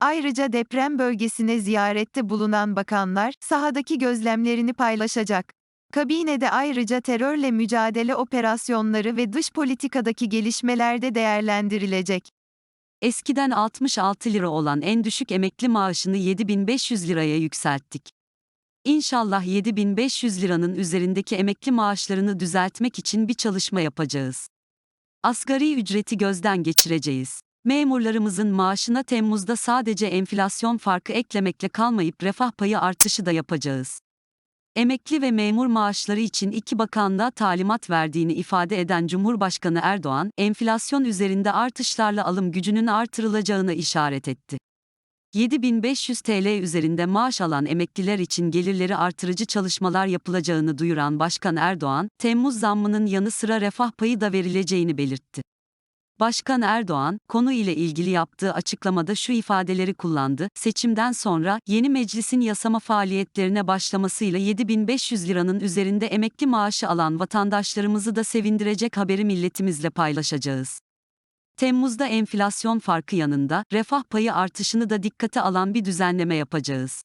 Ayrıca deprem bölgesine ziyarette bulunan bakanlar, sahadaki gözlemlerini paylaşacak. Kabinede ayrıca terörle mücadele operasyonları ve dış politikadaki gelişmeler de değerlendirilecek. Eskiden 66 lira olan en düşük emekli maaşını 7500 liraya yükselttik. İnşallah 7500 liranın üzerindeki emekli maaşlarını düzeltmek için bir çalışma yapacağız. Asgari ücreti gözden geçireceğiz. Memurlarımızın maaşına Temmuz'da sadece enflasyon farkı eklemekle kalmayıp refah payı artışı da yapacağız. Emekli ve memur maaşları için iki bakanlığa talimat verdiğini ifade eden Cumhurbaşkanı Erdoğan, enflasyon üzerinde artışlarla alım gücünün artırılacağına işaret etti. 7500 TL üzerinde maaş alan emekliler için gelirleri artırıcı çalışmalar yapılacağını duyuran Başkan Erdoğan, Temmuz zammının yanı sıra refah payı da verileceğini belirtti. Başkan Erdoğan, konu ile ilgili yaptığı açıklamada şu ifadeleri kullandı. Seçimden sonra yeni meclisin yasama faaliyetlerine başlamasıyla 7500 liranın üzerinde emekli maaşı alan vatandaşlarımızı da sevindirecek haberi milletimizle paylaşacağız. Temmuz'da enflasyon farkı yanında refah payı artışını da dikkate alan bir düzenleme yapacağız.